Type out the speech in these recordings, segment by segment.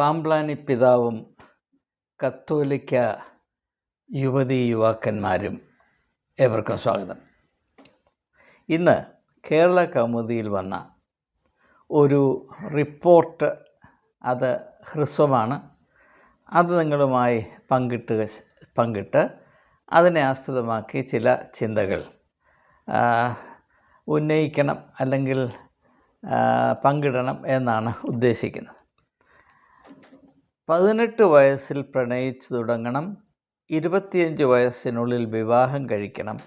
പാമ്പ്ലാനി പിതാവും കത്തോലിക്ക യുവതി യുവാക്കന്മാരും ഏവർക്കും സ്വാഗതം. ഇന്ന് കേരള കൗമുദിയിൽ വന്ന ഒരു റിപ്പോർട്ട് അത് ഹ്രസ്വമാണ്. അത് നിങ്ങളുമായി പങ്കിട്ട് പങ്കിട്ട് അതിനെ ആസ്പദമാക്കി ചില ചിന്തകൾ ഉന്നയിക്കണം അല്ലെങ്കിൽ പങ്കിടണം എന്നാണ് ഉദ്ദേശിക്കുന്നത്. പതിനെട്ട് വയസ്സിൽ പ്രണയിച്ചു തുടങ്ങണം ഇരുപത്തിയഞ്ച് വയസ്സിനുള്ളിൽ വിവാഹം കഴിക്കണം.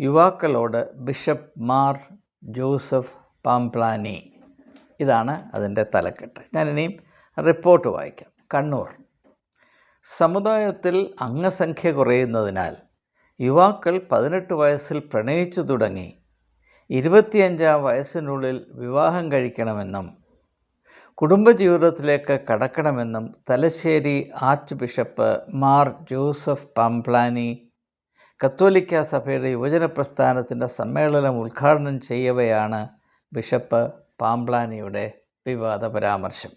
യുവാക്കളോട് ബിഷപ്പ് മാർ ജോസഫ് പാംപ്ലാനി. ഇതാണ് അതിന്റെ തലക്കെട്ട്. ഞാനിനിയും റിപ്പോർട്ട് വായിക്കാം. കണ്ണൂർ. സമുദായത്തിൽ അംഗസംഖ്യ കുറയുന്നതിനാൽ യുവാക്കൾ പതിനെട്ട് വയസ്സിൽ പ്രണയിച്ചു തുടങ്ങി ഇരുപത്തിയഞ്ചാം വയസ്സിനുള്ളിൽ വിവാഹം കഴിക്കണമെന്നും കുടുംബജീവിതത്തിലേക്ക് കടക്കണമെന്നും Thalassery arch bishop Mar Joseph Pamplany കത്തോലിക്ക സഭയുടെ യുവജന പ്രസ്ഥാനത്തിന്റെ സമ്മേളനം ഉദ്ഘാടനം ചെയ്യവെയാണ് ബിഷപ്പ് പാംപ്ലാനിയുടെ വിവാദ പരാമർശം.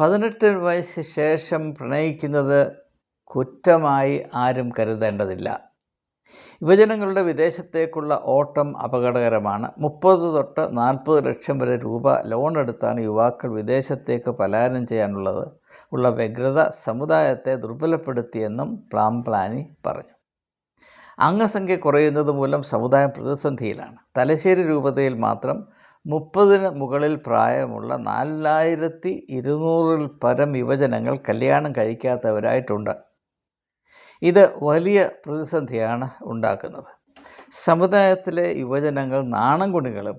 പതിനെട്ട് വയസ്സ് ശേഷം പ്രണയിക്കുന്നത് കുറ്റമായി ആരും കരുതേണ്ടതില്ല. യുവജനങ്ങളുടെ വിദേശത്തേക്കുള്ള ഓട്ടം അപകടകരമാണ്. മുപ്പത് തൊട്ട് നാൽപ്പത് ലക്ഷം വരെ രൂപ ലോൺ എടുത്താണ് യുവാക്കൾ വിദേശത്തേക്ക് പലായനം ചെയ്യാനുള്ളത്. ഉള്ള വ്യഗ്രത സമുദായത്തെ ദുർബലപ്പെടുത്തിയെന്നും പ്ലാം പ്ലാനി പറഞ്ഞു. അംഗസംഖ്യ കുറയുന്നത് മൂലം സമുദായം പ്രതിസന്ധിയിലാണ്. തലശ്ശേരി രൂപതയിൽ മാത്രം മുപ്പതിന് മുകളിൽ പ്രായമുള്ള നാലായിരത്തി ഇരുന്നൂറിൽ പരം യുവജനങ്ങൾ കല്യാണം കഴിക്കാത്തവരായിട്ടുണ്ട്. ഇത് വലിയ പ്രതിസന്ധിയാണ് ഉണ്ടാക്കുന്നത്. സമുദായത്തിലെ യുവജനങ്ങൾ നാണംകുണികളും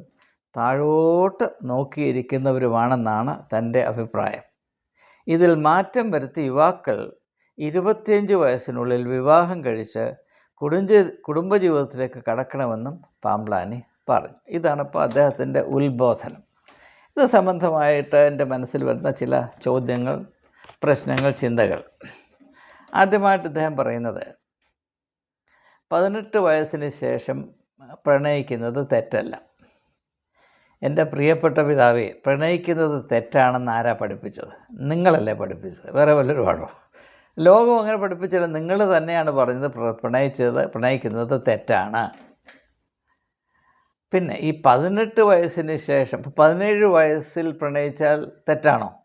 താഴോട്ട് നോക്കിയിരിക്കുന്നവരുമാണെന്നാണ് തന്റെ അഭിപ്രായം. ഇതിൽ മാറ്റം വരുത്തി യുവാക്കൾ ഇരുപത്തിയഞ്ച് വയസ്സിനുള്ളിൽ വിവാഹം കഴിച്ച് കുടുംബ കുടുംബജീവിതത്തിലേക്ക് കടക്കണമെന്നും പാംപ്ലാനി പറഞ്ഞു. ഇതാണ് ഇപ്പോൾ അദ്ദേഹത്തിന്റെ ഉത്ബോധനം. ഇത് സംബന്ധമായിട്ട് എന്റെ മനസ്സിൽ വരുന്ന ചില ചോദ്യങ്ങൾ പ്രശ്നങ്ങൾ ചിന്തകൾ. ആദ്യമായിട്ട് ഇദ്ദേഹം പറയുന്നത് പതിനെട്ട് വയസ്സിന് ശേഷം പ്രണയിക്കുന്നത് തെറ്റല്ല. എന്റെ പ്രിയപ്പെട്ട പിതാവേ പ്രണയിക്കുന്നത് തെറ്റാണെന്ന് ആരാ പഠിപ്പിച്ചത്? നിങ്ങളല്ലേ പഠിപ്പിച്ചത്? വേറെ വല്ലവരുമാണോ ലോകം അങ്ങനെ പഠിപ്പിച്ചില്ല. നിങ്ങൾ തന്നെയാണ് പറഞ്ഞത് പ്ര- പ്രണയിച്ചത് പ്രണയിക്കുന്നത് തെറ്റാണ്. പിന്നെ ഈ പതിനെട്ട് വയസ്സിന് ശേഷം പതിനേഴ് വയസ്സിൽ പ്രണയിച്ചാൽ തെറ്റാണോ?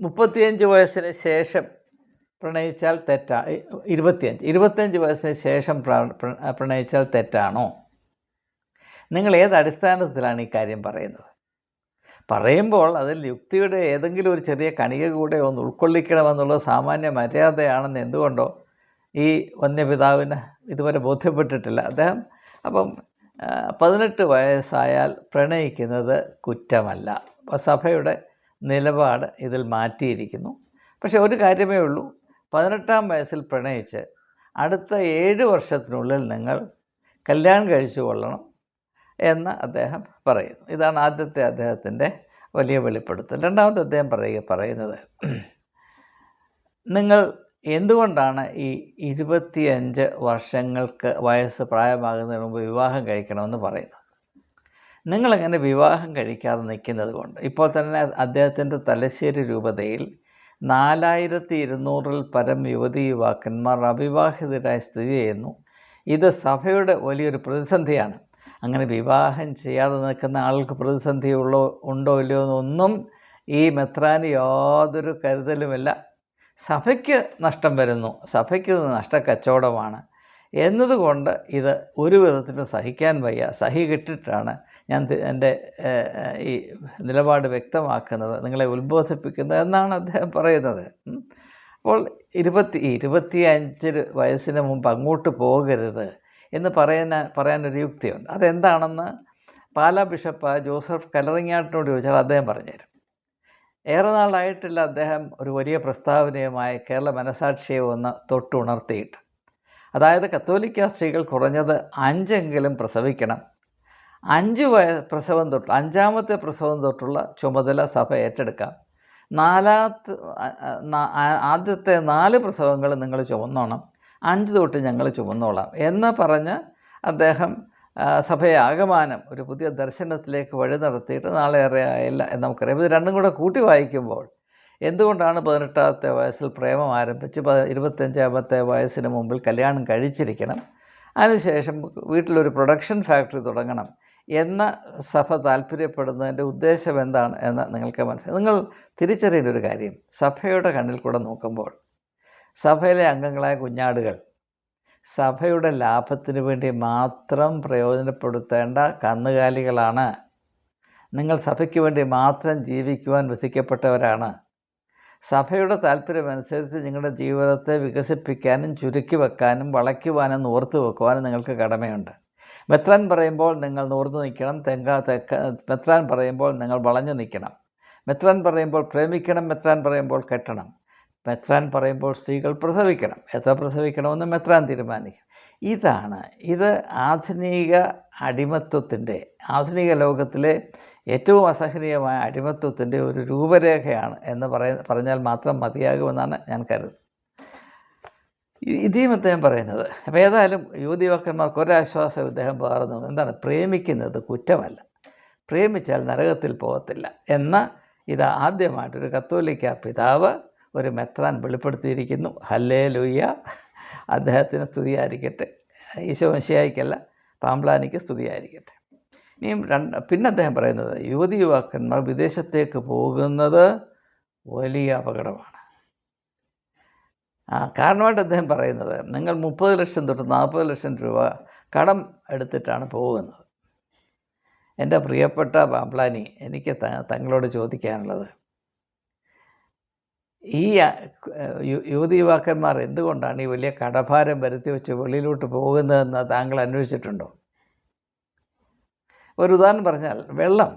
മുപ്പത്തിയഞ്ച് വയസ്സിന് ശേഷം പ്രണയിച്ചാൽ തെറ്റാ ഇരുപത്തിയഞ്ച് ഇരുപത്തിയഞ്ച് വയസ്സിന് ശേഷം പ്ര- പ്ര- പ്രണയിച്ചാൽ തെറ്റാണോ? നിങ്ങൾ ഏത് അടിസ്ഥാനത്തിലാണ് ഈ കാര്യം പറയുന്നത്? പറയുമ്പോൾ അതിൽ യുക്തിയുടെ ഏതെങ്കിലും ഒരു ചെറിയ കണിക കൂടെ ഒന്ന് ഉൾക്കൊള്ളിക്കണമെന്നുള്ള സാമാന്യ മര്യാദയാണെന്ന് എന്തുകൊണ്ടോ ഈ വന്യപിതാവിന് ഇതുവരെ ബോധ്യപ്പെട്ടിട്ടില്ല. അദ്ദേഹം അപ്പം പതിനെട്ട് വയസ്സായാൽ പ്രണയിക്കുന്നത് കുറ്റമല്ല. സഭയുടെ നിലപാട് ഇതിൽ മാറ്റിയിരിക്കുന്നു. പക്ഷേ ഒരു കാര്യമേ ഉള്ളൂ. പതിനെട്ടാം വയസ്സിൽ പ്രണയിച്ച് അടുത്ത ഏഴ് വർഷത്തിനുള്ളിൽ നിങ്ങൾ കല്യാണം കഴിച്ചു കൊള്ളണം എന്ന് അദ്ദേഹം പറയുന്നു. ഇതാണ് ആദ്യത്തെ അദ്ദേഹത്തിന്റെ വലിയ വെളിപ്പെടുത്തൽ. രണ്ടാമത്തെ അദ്ദേഹം പറയുക പറയുന്നത് നിങ്ങൾ എന്തുകൊണ്ടാണ് ഈ ഇരുപത്തിയഞ്ച് വർഷങ്ങൾക്ക് വയസ്സ് പ്രായമാകുന്നതിന് മുമ്പ് വിവാഹം കഴിക്കണമെന്ന് പറയുന്നത്? നിങ്ങളെങ്ങനെ വിവാഹം കഴിക്കാതെ നിൽക്കുന്നത് കൊണ്ട്? ഇപ്പോൾ തന്നെ അദ്ദേഹത്തിന്റെ തലശ്ശേരി രൂപതയിൽ നാലായിരത്തി ഇരുന്നൂറിൽ പരം യുവതി യുവാക്കന്മാർ അവിവാഹിതരായി സ്ഥിതി ചെയ്യുന്നു ഇത് സഭയുടെ വലിയൊരു പ്രതിസന്ധിയാണ്. അങ്ങനെ വിവാഹം ചെയ്യാതെ നിൽക്കുന്ന ആൾക്ക് പ്രതിസന്ധി ഉള്ളോ ഉണ്ടോ ഇല്ലയോ എന്നൊന്നും ഈ മെത്രാന് യാതൊരു കരുതലുമില്ല. സഭയ്ക്ക് നഷ്ടം വരുന്നു. സഭയ്ക്ക് നഷ്ടക്കച്ചവടമാണ്. എന്നതുകൊണ്ട് ഇത് ഒരു വിധത്തിലും സഹിക്കാൻ വയ്യ. സഹി കിട്ടിയിട്ടാണ് ഞാൻ എന്റെ ഈ നിലപാട് വ്യക്തമാക്കുന്നത് നിങ്ങളെ ഉത്ബോധിപ്പിക്കുന്നത് എന്നാണ് അദ്ദേഹം പറയുന്നത്. അപ്പോൾ ഇരുപത്തി ഇരുപത്തി അഞ്ച് വയസ്സിന് മുമ്പ് അങ്ങോട്ട് പോകരുത് എന്ന് പറയുന്ന പറയാനൊരു യുക്തിയുണ്ട്. അതെന്താണെന്ന് പാലാ ബിഷപ്പ് ജോസഫ് കലറിങ്ങാട്ടിനോട് ചോദിച്ചാൽ അദ്ദേഹം പറഞ്ഞുതരും. ഏറെ നാളായിട്ടില്ല അദ്ദേഹം ഒരു വലിയ പ്രസ്താവനയുമായി കേരള മനസാക്ഷിയെ ഒന്ന് തൊട്ടുണർത്തിയിട്ട്. അതായത് കത്തോലിക്ക സ്ത്രീകൾ കുറഞ്ഞത് അഞ്ചെങ്കിലും പ്രസവിക്കണം. അഞ്ച് വയ പ്രസവം തൊട്ട് അഞ്ചാമത്തെ പ്രസവം തൊട്ടുള്ള ചുമതല സഭ ഏറ്റെടുക്കാം. നാലാമത്തെ ആ- ആ- നാ- ആ- ആദ്യത്തെ നാല് പ്രസവങ്ങൾ നിങ്ങൾ ചുമന്നോണം. അഞ്ച് തൊട്ട് ഞങ്ങൾ ചുമന്നോളാം എന്ന് പറഞ്ഞ് അദ്ദേഹം സഭയെ ആകമാനം ഒരു പുതിയ ദർശനത്തിലേക്ക് വഴി നടത്തിയിട്ട് നാളെ ഏറെ ആയില്ല എന്ന് നമുക്കറിയാം. ഇത് രണ്ടും കൂടെ കൂട്ടി വായിക്കുമ്പോൾ എന്തുകൊണ്ടാണ് പതിനെട്ടാമത്തെ വയസ്സിൽ പ്രേമം ആരംഭിച്ച് ഇരുപത്തഞ്ചാമത്തെ വയസ്സിന് മുമ്പിൽ കല്യാണം കഴിച്ചിരിക്കണം? അതിനുശേഷം വീട്ടിലൊരു പ്രൊഡക്ഷൻ ഫാക്ടറി തുടങ്ങണം എന്ന സഭ താല്പര്യപ്പെടുന്നതിന്റെ ഉദ്ദേശം എന്താണ് എന്ന് നിങ്ങൾക്ക് മനസ്സിലായി. നിങ്ങൾ തിരിച്ചറിയേണ്ട ഒരു കാര്യം സഭയുടെ കണ്ണിൽ കൂടെ നോക്കുമ്പോൾ സഭയിലെ അംഗങ്ങളായ കുഞ്ഞാടുകൾ സഭയുടെ ലാഭത്തിന് വേണ്ടി മാത്രം പ്രയോജനപ്പെടുത്തേണ്ട കന്നുകാലികളാണ്. നിങ്ങൾ സഭയ്ക്ക് വേണ്ടി മാത്രം ജീവിക്കുവാൻ വിധിക്കപ്പെട്ടവരാണ്. സഭയുടെ താല്പര്യമനുസരിച്ച് നിങ്ങളുടെ ജീവിതത്തെ വികസിപ്പിക്കാനും ചുരുക്കി വെക്കാനും വളയ്ക്കുവാനും നൂർത്ത് വെക്കുവാനും നിങ്ങൾക്ക് കടമയുണ്ട്. മെത്രാൻ പറയുമ്പോൾ നിങ്ങൾ നൂർന്ന് നിൽക്കണം തെങ്ക തെക്ക മെത്രാൻ പറയുമ്പോൾ നിങ്ങൾ വളഞ്ഞു നിൽക്കണം. മെത്രാൻ പറയുമ്പോൾ പ്രേമിക്കണം മെത്രാൻ പറയുമ്പോൾ കെട്ടണം. മെത്രാൻ പറയുമ്പോൾ സ്ത്രീകൾ പ്രസവിക്കണം. എത്ര പ്രസവിക്കണമെന്ന് മെത്രാൻ തീരുമാനിക്കും. ഇതാണ് ഇത് ആധുനിക അടിമത്വത്തിന്റെ ആധുനിക ലോകത്തിലെ ഏറ്റവും അസഹനീയമായ അടിമത്വത്തിന്റെ ഒരു രൂപരേഖയാണ് എന്ന് പറയ പറഞ്ഞാൽ മാത്രം മതിയാകുമെന്നാണ് ഞാൻ കരുതുന്നത്. ഇതേയും അദ്ദേഹം പറയുന്നത്. അപ്പോൾ ഏതായാലും യുവതിവാക്കന്മാർക്ക് ഒരാശ്വാസം ഇദ്ദേഹം പകർന്നു. എന്താണ്? പ്രേമിക്കുന്നത് കുറ്റമല്ല. പ്രേമിച്ചാൽ നരകത്തിൽ പോകത്തില്ല. എന്ന ഇത് ആദ്യമായിട്ടൊരു കത്തോലിക്ക പിതാവ് ഒരു മെത്രാൻ വെളിപ്പെടുത്തിയിരിക്കുന്നു. ഹല്ലേ ലൂയ്യ അദ്ദേഹത്തിന് സ്തുതിയായിരിക്കട്ടെ. ഈശോ മശിയായിക്കല്ല പാമ്പ്ലാനിക്ക് സ്തുതിയായിരിക്കട്ടെ. ഇനിയും രണ്ട് പിന്നെ അദ്ദേഹം പറയുന്നത് യുവതി യുവാക്കന്മാർ വിദേശത്തേക്ക് പോകുന്നത് വലിയ അപകടമാണ്. ആ കാരണമായിട്ട് അദ്ദേഹം പറയുന്നത് നിങ്ങൾ മുപ്പത് ലക്ഷം തൊട്ട് നാൽപ്പത് ലക്ഷം രൂപ കടം എടുത്തിട്ടാണ് പോകുന്നത്. എന്റെ പ്രിയപ്പെട്ട പാമ്പ്ലാനി എനിക്ക് തങ്ങളോട് ചോദിക്കാനുള്ളത് ഈ യുവതി യുവാക്കന്മാർ എന്തുകൊണ്ടാണ് ഈ വലിയ കടഭാരം വരുത്തി വെച്ച് വെളിയിലോട്ട് പോകുന്നതെന്ന് താങ്കൾ അന്വേഷിച്ചിട്ടുണ്ടോ? ഒരു ഉദാഹരണം പറഞ്ഞാൽ വെള്ളം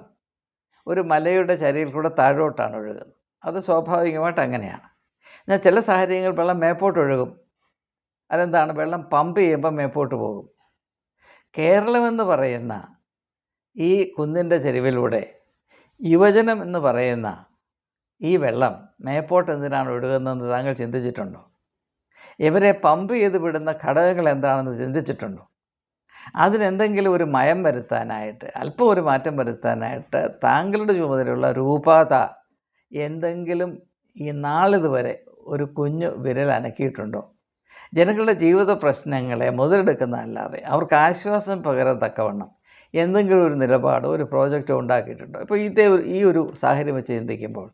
ഒരു മലയുടെ ചരിയിൽ കൂടെ താഴോട്ടാണ് ഒഴുകുന്നത്. അത് സ്വാഭാവികമായിട്ട് അങ്ങനെയാണ്. ഞാൻ ചില സാഹചര്യങ്ങളിൽ വെള്ളം മേപ്പോട്ട് ഒഴുകും. അതെന്താണ്? വെള്ളം പമ്പ് ചെയ്യുമ്പോൾ മേപ്പോട്ട് പോകും. കേരളം എന്ന് പറയുന്ന ഈ കുന്നിന്റെ ചെരിവിലൂടെ യുവജനം എന്ന് പറയുന്ന ഈ വെള്ളം മേപ്പോട്ട് എന്തിനാണ് ഒഴുകുന്നതെന്ന് താങ്കൾ ചിന്തിച്ചിട്ടുണ്ടോ? ഇവരെ പമ്പ് ചെയ്ത് വിടുന്ന ഘടകങ്ങൾ എന്താണെന്ന് ചിന്തിച്ചിട്ടുണ്ടോ? അതിനെന്തെങ്കിലും ഒരു മയം വരുത്താനായിട്ട് അല്പം ഒരു മാറ്റം വരുത്താനായിട്ട് താങ്കളുടെ ചുമതലയുള്ള രൂപാത എന്തെങ്കിലും ഈ നാളിതുവരെ ഒരു കുഞ്ഞു വിരൽ അനക്കിയിട്ടുണ്ടോ? ജനങ്ങളുടെ ജീവിത പ്രശ്നങ്ങളെ മുതലെടുക്കുന്നതല്ലാതെ അവർക്ക് ആശ്വാസം പകരത്തക്കവണ്ണം എന്തെങ്കിലും ഒരു നിലപാടോ ഒരു പ്രോജക്റ്റോ ഉണ്ടാക്കിയിട്ടുണ്ടോ? ഇപ്പോൾ ഇതേ ഈ ഒരു സാഹചര്യം വെച്ച് ചിന്തിക്കുമ്പോൾ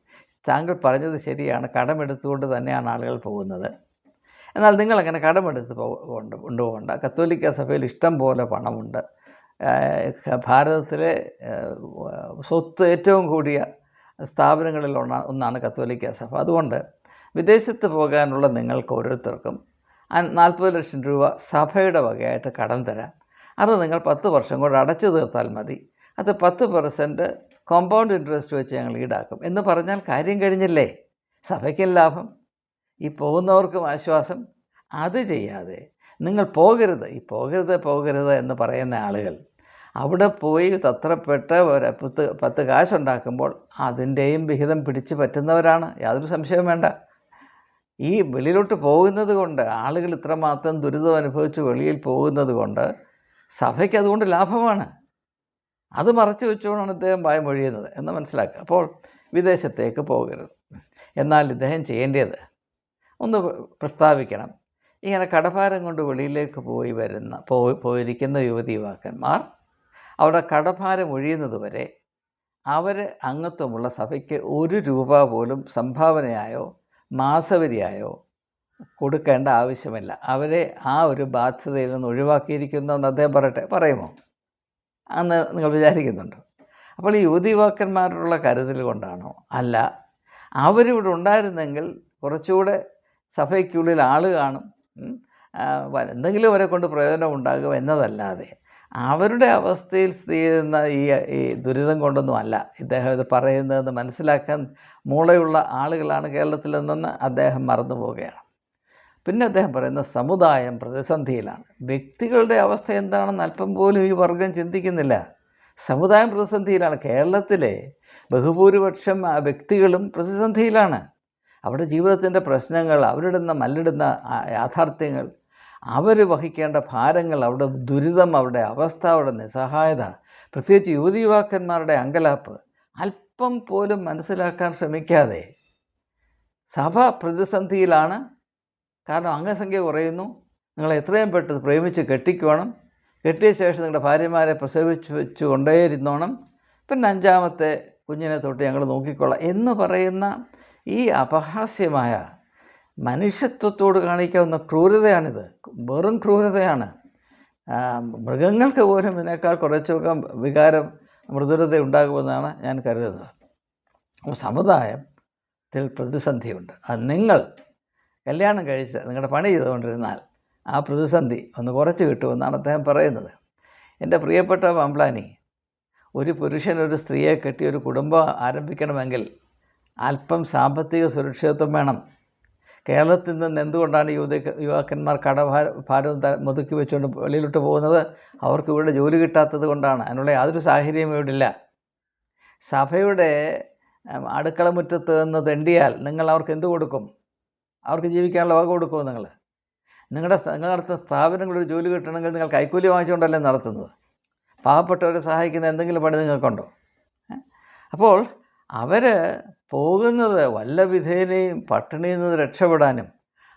താങ്കൾ പറഞ്ഞത് ശരിയാണ്. കടമെടുത്തുകൊണ്ട് തന്നെയാണ് ആളുകൾ പോകുന്നത്. എന്നാൽ നിങ്ങളങ്ങനെ കടമെടുത്ത് കൊണ്ട് കൊണ്ടുപോകണ്ട? കത്തോലിക്ക സഭയിൽ ഇഷ്ടം പോലെ പണമുണ്ട്. ഭാരതത്തിലെ സ്വത്ത് ഏറ്റവും കൂടിയ സ്ഥാപനങ്ങളിൽ ഒന്നാ ഒന്നാണ് കത്തോലിക്ക സഭ. അതുകൊണ്ട് വിദേശത്ത് പോകാനുള്ള നിങ്ങൾക്ക് ഓരോരുത്തർക്കും നാൽപ്പത് ലക്ഷം രൂപ സഭയുടെ വകയായിട്ട് കടം തരാം. അത് നിങ്ങൾ പത്ത് വർഷം കൊണ്ട് അടച്ചു തീർത്താൽ മതി. അത് പത്ത് പെർസെന്റ് കോമ്പൗണ്ട് ഇൻട്രസ്റ്റ് വെച്ച് ഞങ്ങൾ ഈടാക്കും. എന്ന് പറഞ്ഞാൽ കാര്യം കഴിഞ്ഞില്ലേ? സഭയ്ക്കും ലാഭം. ഈ പോകുന്നവർക്കും ആശ്വാസം. അത് ചെയ്യാതെ നിങ്ങൾ പോകരുത്. ഈ പോകരുത് പോകരുത് എന്ന് പറയുന്ന ആളുകൾ അവിടെ പോയി തത്രപ്പെട്ട് ഒരു പത്ത് പത്ത് കാശുണ്ടാക്കുമ്പോൾ അതിന്റെയും വിഹിതം പിടിച്ച് പറ്റുന്നവരാണ്. യാതൊരു സംശയവും വേണ്ട. ഈ വെളിയിലോട്ട് പോകുന്നത് കൊണ്ട് ആളുകൾ ഇത്രമാത്രം ദുരിതം അനുഭവിച്ച് വെളിയിൽ പോകുന്നത് കൊണ്ട് സഭയ്ക്ക് അതുകൊണ്ട് ലാഭമാണ്. അത് മറച്ചു വെച്ചുകൊണ്ടാണ് ഇദ്ദേഹം വായമൊഴിയുന്നത് എന്ന് മനസ്സിലാക്കുക. അപ്പോൾ വിദേശത്തേക്ക് പോകരുത്. എന്നാൽ ഇദ്ദേഹം ചെയ്യേണ്ടത് ഒന്ന് പ്രസ്താവിക്കണം. ഇങ്ങനെ കടഭാരം കൊണ്ട് വെളിയിലേക്ക് പോയി വരുന്ന പോയി പോയിരിക്കുന്ന യുവതി യുവാക്കന്മാർ അവിടെ കടഭാരം ഒഴിയുന്നത് വരെ അവർ അംഗത്വമുള്ള സഭയ്ക്ക് ഒരു രൂപ പോലും സംഭാവനയായോ മാസവരിയായോ കൊടുക്കേണ്ട ആവശ്യമില്ല. അവരെ ആ ഒരു ബാധ്യതയിൽ നിന്ന് ഒഴിവാക്കിയിരിക്കുന്നു എന്ന് അദ്ദേഹം പറയട്ടെ പറയുമോ? എന്ന് നിങ്ങൾ വിചാരിക്കുന്നുണ്ടോ. അപ്പോൾ ഈ യുവതി യുവാക്കന്മാരുള്ള കരുതൽ കൊണ്ടാണോ? അല്ല. അവരിവിടെ ഉണ്ടായിരുന്നെങ്കിൽ കുറച്ചുകൂടെ സഭയ്ക്കുള്ളിൽ ആൾ കാണും. എന്തെങ്കിലും അവരെ കൊണ്ട് പ്രയോജനം ഉണ്ടാകും എന്നതല്ലാതെ അവരുടെ അവസ്ഥയിൽ സ്ഥിതി ചെയ്യുന്ന ഈ ഈ ദുരിതം കൊണ്ടൊന്നും അല്ല. ഇദ്ദേഹം ഇത് പറയുന്നതെന്ന് മനസ്സിലാക്കാൻ മൂളയുള്ള ആളുകളാണ് കേരളത്തിൽ നിന്നെന്ന് അദ്ദേഹം മറന്നു പോവുകയാണ് പിന്നെ അദ്ദേഹം പറയുന്ന സമുദായം പ്രതിസന്ധിയിലാണ്. വ്യക്തികളുടെ അവസ്ഥ എന്താണെന്ന് അല്പം പോലും ഈ വർഗം ചിന്തിക്കുന്നില്ല. സമുദായം പ്രതിസന്ധിയിലാണ്. കേരളത്തിലെ ബഹുഭൂരിപക്ഷം വ്യക്തികളും പ്രതിസന്ധിയിലാണ്. അവരുടെ ജീവിതത്തിന്റെ പ്രശ്നങ്ങൾ അവരിടുന്ന മല്ലിടുന്ന യാഥാർത്ഥ്യങ്ങൾ അവർ വഹിക്കേണ്ട ഭാരങ്ങൾ അവരുടെ ദുരിതം അവരുടെ അവസ്ഥ അവരുടെ നിസ്സഹായത പ്രത്യേകിച്ച് യുവതി യുവാക്കന്മാരുടെ അങ്കലാപ്പ് അല്പം പോലും മനസ്സിലാക്കാൻ ശ്രമിക്കാതെ സഭ പ്രതിസന്ധിയിലാണ്. കാരണം അംഗസംഖ്യ കുറയുന്നു. നിങ്ങൾ എത്രയും പെട്ടെന്ന് പ്രേമിച്ച് കെട്ടിക്കോണം കെട്ടിയ ശേഷം നിങ്ങളുടെ ഭാര്യമാരെ പ്രസവിച്ച് വെച്ച് കൊണ്ടേയിരുന്നോണം. പിന്നെ അഞ്ചാമത്തെ കുഞ്ഞിനെ തൊട്ട് ഞങ്ങൾ നോക്കിക്കൊള്ളാം എന്ന് പറയുന്ന ഈ അപഹാസ്യമായ മനുഷ്യത്വത്തോട് കാണിക്കാവുന്ന ക്രൂരതയാണിത്. വെറും ക്രൂരതയാണ്. മൃഗങ്ങൾക്ക് പോലും ഇതിനേക്കാൾ കുറച്ചൊക്കെ വികാരം മൃദുരത ഉണ്ടാകുമെന്നാണ് ഞാൻ കരുതുന്നത്. സമുദായത്തിൽ പ്രതിസന്ധിയുണ്ട്. അത് നിങ്ങൾ കല്യാണം കഴിച്ച് നിങ്ങളുടെ പണി ചെയ്തുകൊണ്ടിരുന്നാൽ ആ പ്രതിസന്ധി ഒന്ന് കുറച്ച് കിട്ടുമെന്നാണ് അദ്ദേഹം പറയുന്നത്. എന്റെ പ്രിയപ്പെട്ട പമ്പ്ലാനി ഒരു പുരുഷൻ ഒരു സ്ത്രീയെ കെട്ടി ഒരു കുടുംബം ആരംഭിക്കണമെങ്കിൽ അല്പം സാമ്പത്തിക സുരക്ഷിതത്വം വേണം. കേരളത്തിൽ നിന്ന് എന്തുകൊണ്ടാണ് യുവതി യുവാക്കന്മാർ കടഭാര ഭാരവും മുതുക്കി വെച്ചുകൊണ്ട് വെളിയിലോട്ട് പോകുന്നത്? അവർക്ക് ഇവിടെ ജോലി കിട്ടാത്തത് കൊണ്ടാണ്. അതിനുള്ള യാതൊരു സാഹചര്യവും ഇവിടെ ഇല്ല. സഭയുടെ അടുക്കളമുറ്റത്ത് അടുക്കള മുറ്റത്ത് നിന്ന് തെണ്ടിയാൽ നിങ്ങൾ അവർക്ക് എന്ത് കൊടുക്കും? അവർക്ക് ജീവിക്കാനുള്ള വക കൊടുക്കുമോ നിങ്ങൾ? നിങ്ങളുടെ നിങ്ങൾ നടത്തുന്ന സ്ഥാപനങ്ങളൊരു ജോലി കിട്ടണമെങ്കിൽ നിങ്ങൾ കൈക്കൂലി വാങ്ങിച്ചുകൊണ്ടല്ലേ നടത്തുന്നത്? പാവപ്പെട്ടവരെ സഹായിക്കുന്ന എന്തെങ്കിലും പണി നിങ്ങൾക്കുണ്ടോ? അപ്പോൾ അവർ പോകുന്നത് വല്ല വിധേനയും പട്ടിണിയിൽ നിന്ന് രക്ഷപ്പെടാനും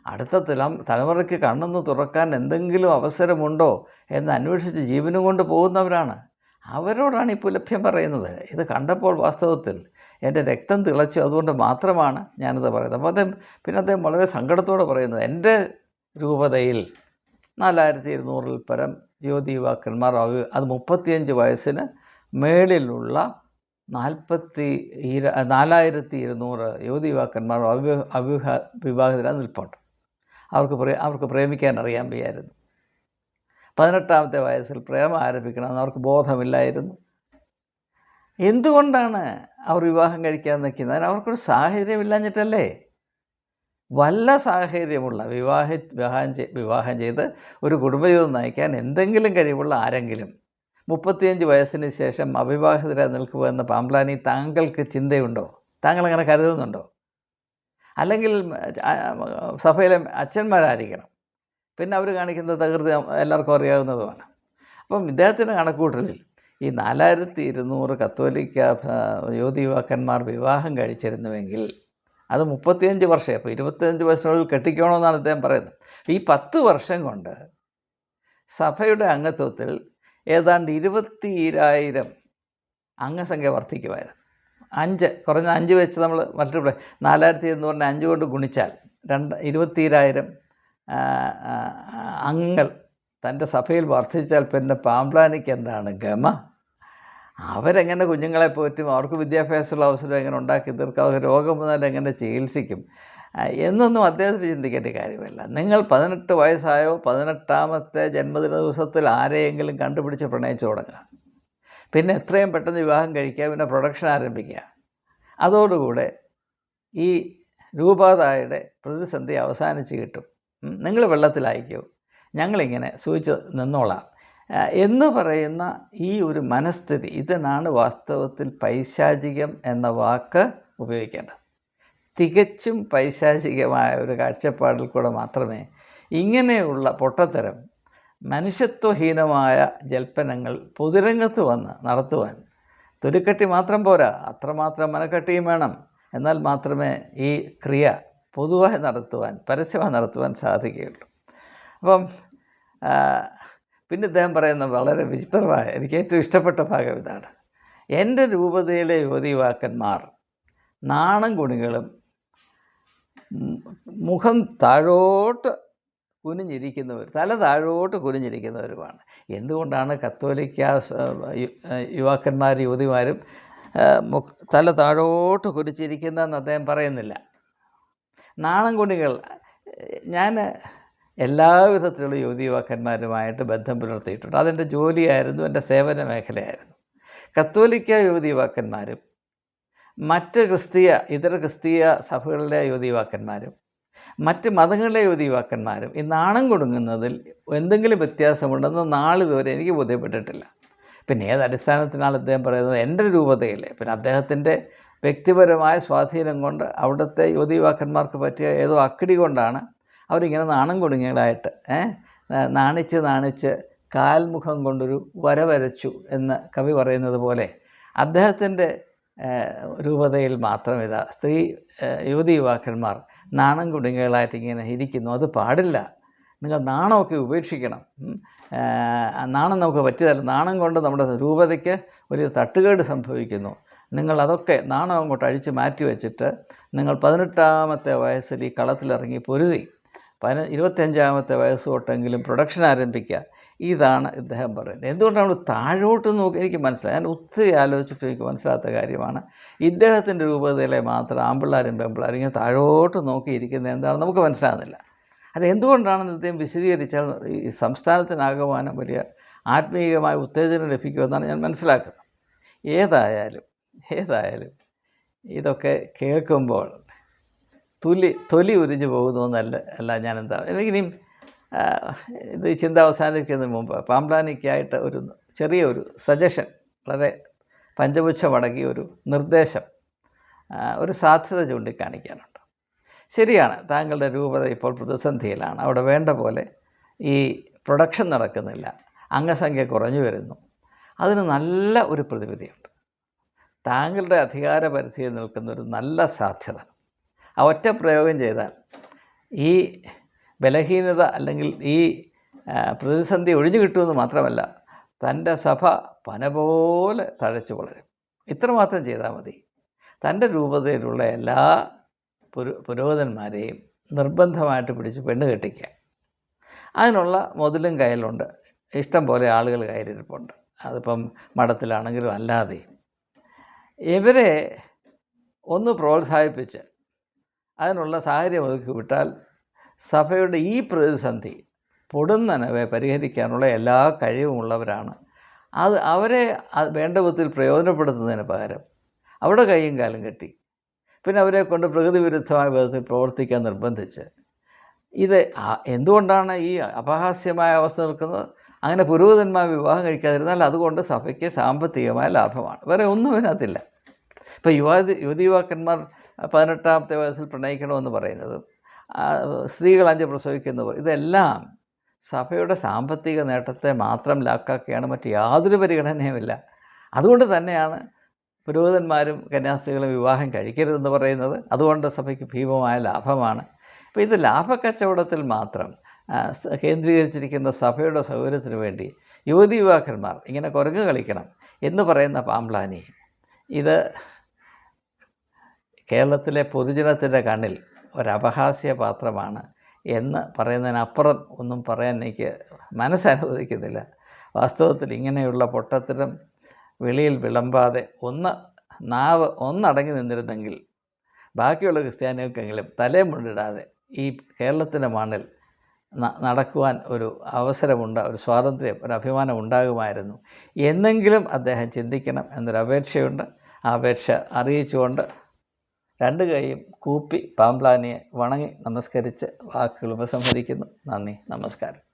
അടുത്ത തലം തലമുറയ്ക്ക് കണ്ണൊന്ന് തുറക്കാൻ എന്തെങ്കിലും അവസരമുണ്ടോ എന്ന് അന്വേഷിച്ച് ജീവനും കൊണ്ട് പോകുന്നവരാണ്. അവരോടാണ് ഈ പുലഭ്യം പറയുന്നത്. ഇത് കണ്ടപ്പോൾ വാസ്തവത്തിൽ എന്റെ രക്തം തിളച്ചു. അതുകൊണ്ട് മാത്രമാണ് ഞാനിത് പറയുന്നത്. അപ്പോൾ അദ്ദേഹം പിന്നെ അദ്ദേഹം വളരെ സങ്കടത്തോടെ പറയുന്നത്. എന്റെ രൂപതയിൽ നാലായിരത്തി ഇരുന്നൂറിൽ പരം യുവതി യുവാക്കന്മാർ അവ അത് മുപ്പത്തിയഞ്ച് വയസ്സിന് മേളിലുള്ള നാൽപ്പത്തി ഇര നാലായിരത്തി ഇരുന്നൂറ് യുവതി യുവാക്കന്മാർ അവിവാഹ വിവാഹത്തിലാണ് നിൽപ്പുണ്ട്. അവർക്ക് അവർക്ക് പ്രേമിക്കാൻ അറിയാൻ വയ്യായിരുന്നു. പതിനെട്ടാമത്തെ വയസ്സിൽ പ്രേമം ആരംഭിക്കണമെന്ന് അവർക്ക് ബോധമില്ലായിരുന്നു. എന്തുകൊണ്ടാണ് അവർ വിവാഹം കഴിക്കാൻ നിൽക്കുന്നത്? അവർക്കൊരു സാഹചര്യം ഇല്ലാഞ്ഞിട്ടല്ലേ വല്ല സാഹചര്യമുള്ള വിവാഹ വിവാഹം വിവാഹം ചെയ്ത് ഒരു കുടുംബജീവിതം നയിക്കാൻ എന്തെങ്കിലും കഴിവുള്ള ആരെങ്കിലും മുപ്പത്തിയഞ്ച് വയസ്സിന് ശേഷം അവിവാഹിതരായി നിൽക്കുക എന്ന പാമ്പ്ലാനി താങ്കൾക്ക് ചിന്തയുണ്ടോ? താങ്കൾ അങ്ങനെ കരുതുന്നുണ്ടോ? അല്ലെങ്കിൽ സഭയിലെ അച്ഛന്മാരായിരിക്കണം. പിന്നെ അവർ കാണിക്കുന്ന തകൃതി എല്ലാവർക്കും അറിയാവുന്നതുമാണ്. അപ്പം ഇദ്ദേഹത്തിന്റെ കണക്കൂട്ടലിൽ ഈ നാലായിരത്തി ഇരുന്നൂറ് കത്തോലിക്ക യുവതി യുവാക്കന്മാർ വിവാഹം കഴിച്ചിരുന്നുവെങ്കിൽ അത് മുപ്പത്തിയഞ്ച് വർഷം. അപ്പോൾ ഇരുപത്തിയഞ്ച് വയസ്സിനുള്ളിൽ കെട്ടിക്കണമെന്നാണ് അദ്ദേഹം പറയുന്നത്. ഈ പത്ത് വർഷം കൊണ്ട് സഭയുടെ അംഗത്വത്തിൽ ഏതാണ്ട് ഇരുപത്തിയിരായിരം അംഗസംഖ്യ വർദ്ധിക്കുമായിരുന്നു. അഞ്ച് കുറഞ്ഞ അഞ്ച് വെച്ച് നമ്മൾ മൾട്ടിപ്ലൈ നാലായിരത്തി ഇരുന്നൂറിനെ അഞ്ച് കൊണ്ട് ഗുണിച്ചാൽ രണ്ട് ഇരുപത്തിയിരായിരം അംഗങ്ങൾ തന്റെ സഭയിൽ വർദ്ധിച്ചാൽ പിന്നെ പാമ്പ്ലാനിക്ക് എന്താണ് ഗമ? അവരെങ്ങനെ കുഞ്ഞുങ്ങളെ പോറ്റും? അവർക്ക് വിദ്യാഭ്യാസമുള്ള അവസരം എങ്ങനെ ഉണ്ടാക്കി തീർക്കും? അവർക്ക് രോഗം വന്നാൽ എങ്ങനെ ചികിത്സിക്കും? എന്നൊന്നും അദ്ദേഹത്തിന് ചിന്തിക്കേണ്ട കാര്യമല്ല. നിങ്ങൾ പതിനെട്ട് വയസ്സായോ പതിനെട്ടാമത്തെ ജന്മദിന ദിവസത്തിൽ ആരെയെങ്കിലും കണ്ടുപിടിച്ച് പ്രണയിച്ചു തുടങ്ങുക. പിന്നെ എത്രയും പെട്ടെന്ന് വിവാഹം കഴിക്കുക പിന്നെ പ്രൊഡക്ഷൻ ആരംഭിക്കുക. അതോടുകൂടെ ഈ രൂപാതായുടെ പ്രതിസന്ധി അവസാനിച്ച് കിട്ടും. നിങ്ങൾ വെള്ളത്തിലായിക്കോ ഞങ്ങളിങ്ങനെ സൂചിച്ച് നിന്നോളാം. എന്ന് പറയുന്ന ഈ ഒരു മനസ്ഥിതി ഇതിനാണ് വാസ്തവത്തിൽ പൈശാചികം എന്ന വാക്ക് ഉപയോഗിക്കേണ്ടത്. തികച്ചും പൈശാചികമായ ഒരു കാഴ്ചപ്പാടിൽ കൂടെ മാത്രമേ ഇങ്ങനെയുള്ള പൊട്ടത്തരം മനുഷ്യത്വഹീനമായ ജൽപ്പനങ്ങൾ പൊതുരംഗത്ത് വന്ന് നടത്തുവാൻ തൊലിക്കട്ടി മാത്രം പോരാ അത്രമാത്രം മനക്കട്ടിയും വേണം. എന്നാൽ മാത്രമേ ഈ ക്രിയ പൊതുവായി നടത്തുവാൻ പരസ്യമായി നടത്തുവാൻ സാധിക്കുകയുള്ളൂ. അപ്പം പിന്നെ ഇദ്ദേഹം പറയുന്ന വളരെ വിചിത്രമായ എനിക്ക് ഏറ്റവും ഇഷ്ടപ്പെട്ട ഭാഗം ഇതാണ്. എന്റെ രൂപതയിലെ യുവതി യുവാക്കന്മാർ നാണം കുണികളും മുഖം താഴോട്ട് കുനിഞ്ഞിരിക്കുന്നവർ തല താഴോട്ട് കുനിഞ്ഞിരിക്കുന്നവരുമാണ്. എന്തുകൊണ്ടാണ് കത്തോലിക്ക യുവാക്കന്മാർ യുവതിമാരും തല താഴോട്ട് കുനിച്ചിരിക്കുന്നതെന്ന് അദ്ദേഹം പറയുന്നില്ല. നാണം കുണികൾ ഞാൻ എല്ലാ വിധത്തിലുള്ള യുവതി യുവാക്കന്മാരുമായിട്ട് ബന്ധം പുലർത്തിയിട്ടുണ്ട്. അതെന്റെ ജോലിയായിരുന്നു എന്റെ സേവന മേഖലയായിരുന്നു കത്തോലിക്ക യുവതി യുവാക്കന്മാരും മറ്റ് ക്രിസ്തീയ ഇതര ക്രിസ്തീയ സഭകളിലെ യുവതി യുവാക്കന്മാരും മറ്റ് മതങ്ങളിലെ യുവതി യുവാക്കന്മാരും ഈ നാണം കൊടുങ്ങുന്നതിൽ എന്തെങ്കിലും വ്യത്യാസമുണ്ടെന്ന് നാളിതുവരെ എനിക്ക് ബോധ്യപ്പെട്ടിട്ടില്ല. പിന്നെ ഏത് അടിസ്ഥാനത്തിനാണ് അദ്ദേഹം പറയുന്നത്? എന്റെ രൂപതയിലെ പിന്നെ അദ്ദേഹത്തിന്റെ വ്യക്തിപരമായ സ്വാധീനം കൊണ്ട് അവിടുത്തെ യുവതി യുവാക്കന്മാർക്ക് പറ്റിയ ഏതോ അക്കിടി കൊണ്ടാണ് അവരിങ്ങനെ നാണം കുടുങ്ങിയതായിട്ട് നാണിച്ച് നാണിച്ച് കാൽമുഖം കൊണ്ടൊരു വര വരച്ചു എന്ന് കവി പറയുന്നത് പോലെ അദ്ദേഹത്തിന്റെ രൂപതയിൽ മാത്രം ഇതാ സ്ത്രീ യുവതി യുവാക്കന്മാർ നാണം കുടുങ്ങികളായിട്ട് ഇങ്ങനെ ഇരിക്കുന്നു. അത് പാടില്ല. നിങ്ങൾ നാണമൊക്കെ ഉപേക്ഷിക്കണം. നാണം നമുക്ക് പറ്റിയതല്ല. നാണം കൊണ്ട് നമ്മുടെ രൂപതയ്ക്ക് ഒരു തട്ടുകേട് സംഭവിക്കുന്നു. നിങ്ങൾ അതൊക്കെ നാണം അങ്ങോട്ട് അഴിച്ച് മാറ്റി വെച്ചിട്ട് നിങ്ങൾ പതിനെട്ടാമത്തെ വയസ്സിൽ ഈ കളത്തിലിറങ്ങി പൊരുതി. പതിന ഇരുപത്തിയഞ്ചാമത്തെ വയസ്സ് തൊട്ടെങ്കിലും പ്രൊഡക്ഷൻ ആരംഭിക്കുക. ഇതാണ് ഇദ്ദേഹം പറയുന്നത്. എന്തുകൊണ്ടാണ് താഴോട്ട് നോക്കി? എനിക്ക് മനസ്സിലായി. ഞാൻ ഒത്തിരി ആലോചിച്ചിട്ട് എനിക്ക് മനസ്സിലാത്ത കാര്യമാണ്. ഇദ്ദേഹത്തിന്റെ രൂപതയിലെ മാത്രം ആമ്പിള്ളാരും പെമ്പിള്ളാരും ഇങ്ങനെ താഴോട്ട് നോക്കിയിരിക്കുന്നത് എന്താണ് നമുക്ക് മനസ്സിലാകുന്നില്ല. അത് എന്തുകൊണ്ടാണെന്ന് ഇദ്ദേഹം വിശദീകരിച്ചാൽ ഈ സംസ്ഥാനത്തിനാകമാനം വലിയ ആത്മീയമായ ഉത്തേജനം ലഭിക്കുമെന്നാണ് ഞാൻ മനസ്സിലാക്കുന്നത്. ഏതായാലും ഏതായാലും ഇതൊക്കെ കേൾക്കുമ്പോൾ തൊലി തൊലി ഉരിഞ്ഞു പോകുന്നു എന്നല്ല അല്ല ഞാൻ എന്താ എനിക്കിനിയും ഇത് ചിന്ത അവസാനിക്കുന്നതിന് മുമ്പ് പാമ്പ്ലാനിക്കായിട്ട് ഒരു ചെറിയ ഒരു സജഷൻ വളരെ പഞ്ചപുച്ഛമടങ്ങിയ ഒരു നിർദ്ദേശം ഒരു സാധ്യത ചൂണ്ടിക്കാണിക്കാനുണ്ട്. ശരിയാണ് താങ്കളുടെ രൂപത ഇപ്പോൾ പ്രതിസന്ധിയിലാണ്. അവിടെ വേണ്ട പോലെ ഈ പ്രൊഡക്ഷൻ നടക്കുന്നില്ല. അംഗസംഖ്യ കുറഞ്ഞു വരുന്നു. അതിന് നല്ല ഒരു പ്രതിവിധിയുണ്ട്. താങ്കളുടെ അധികാര പരിധിയിൽ നിൽക്കുന്ന ഒരു നല്ല സാധ്യത. ആ ഒറ്റ പ്രയോഗം ചെയ്താൽ ഈ ബലഹീനത അല്ലെങ്കിൽ ഈ പ്രതിസന്ധി ഒഴിഞ്ഞു കിട്ടുമെന്ന് മാത്രമല്ല തന്റെ സഭ പന പോലെ തഴച്ചു വളരും. ഇത്രമാത്രം ചെയ്താൽ മതി. തന്റെ രൂപതയിലുള്ള എല്ലാ പുരു പുരോഹിതന്മാരെയും നിർബന്ധമായിട്ട് പിടിച്ച് പെണ്ണ് കെട്ടിക്കുക. അതിനുള്ള മുതലും കയ്യിലുണ്ട്. ഇഷ്ടം പോലെ ആളുകൾ കയ്യിലിരിപ്പുണ്ട്. അതിപ്പം മഠത്തിലാണെങ്കിലും അല്ലാതെയും ഇവരെ ഒന്ന് പ്രോത്സാഹിപ്പിച്ച് അതിനുള്ള സാഹചര്യം ഒതുക്കി വിട്ടാൽ സഭയുടെ ഈ പ്രതിസന്ധി പൊടുന്നനവെ പരിഹരിക്കാനുള്ള എല്ലാ കഴിവുമുള്ളവരാണ് അത് അവരെ വേണ്ട വിധത്തിൽ പ്രയോജനപ്പെടുത്തുന്നതിന് പകരം അവിടെ കൈയും കാലും കെട്ടി. പിന്നെ അവരെ കൊണ്ട് പ്രകൃതി വിരുദ്ധമായ വിധത്തിൽ പ്രവർത്തിക്കാൻ നിർബന്ധിച്ച്. ഇത് എന്തുകൊണ്ടാണ് ഈ അപഹാസ്യമായ അവസ്ഥ നിൽക്കുന്നത്? അങ്ങനെ പുരോഹിതന്മാർ വിവാഹം കഴിക്കാതിരുന്നാൽ അതുകൊണ്ട് സഭയ്ക്ക് സാമ്പത്തികമായ ലാഭമാണ്. വേറെ ഒന്നും ഇതിനകത്തില്ല. ഇപ്പോൾ യുവതി യുവതി യുവാക്കന്മാർ പതിനെട്ടാമത്തെ വയസ്സിൽ പ്രണയിക്കണമെന്ന് പറയുന്നത് സ്ത്രീകൾ അഞ്ച് പ്രസവിക്കുന്നു ഇതെല്ലാം സഭയുടെ സാമ്പത്തിക നേട്ടത്തെ മാത്രം ലാക്കാക്കിയാണ് മറ്റ് യാതൊരു പരിഗണനയുമില്ല. അതുകൊണ്ട് തന്നെയാണ് പുരോഹിതന്മാരും കന്യാസ്ത്രീകളും വിവാഹം കഴിക്കരുതെന്ന് പറയുന്നത്. അതുകൊണ്ട് സഭയ്ക്ക് ഭീമമായ ലാഭമാണ്. അപ്പോൾ ഇത് ലാഭക്കച്ചവടത്തിൽ മാത്രം കേന്ദ്രീകരിച്ചിരിക്കുന്ന സഭയുടെ സൗകര്യത്തിന് വേണ്ടി യുവതി യുവാക്കന്മാർ ഇങ്ങനെ കുരങ്ങ് കളിക്കണം എന്ന് പറയുന്ന പാമ്പ്ലാനി. ഇത് കേരളത്തിലെ പൊതുജനത്തിന്റെ കണ്ണിൽ ഒരപഹാസ്യ പാത്രമാണ് എന്ന് പറയുന്നതിനപ്പുറം ഒന്നും പറയാൻ എനിക്ക് മനസ്സനുവദിക്കുന്നില്ല. വാസ്തവത്തിൽ ഇങ്ങനെയുള്ള പൊട്ടത്തരം വെളിയിൽ വിളമ്പാതെ ഒന്ന് നാവ് ഒന്നടങ്ങി നിന്നിരുന്നെങ്കിൽ ബാക്കിയുള്ള ക്രിസ്ത്യാനികൾക്കെങ്കിലും തലേ മുണ്ടിടാതെ ഈ കേരളത്തിന്റെ മണ്ണിൽ നടക്കുവാൻ ഒരു അവസരമുണ്ട് ഒരു സ്വാതന്ത്ര്യം ഒരു അഭിമാനം ഉണ്ടാകുമായിരുന്നു എന്നെങ്കിലും അദ്ദേഹം ചിന്തിക്കണം എന്നൊരു അപേക്ഷയുണ്ട് ആ അപേക്ഷ അറിയിച്ചുകൊണ്ട് രണ്ട് കൈയും കൂപ്പി പാമ്പ്ലാനിയെ വണങ്ങി നമസ്കരിച്ച് വാക്കുകൾ ഉപസംഹരിക്കുന്നു. നന്ദി. നമസ്കാരം.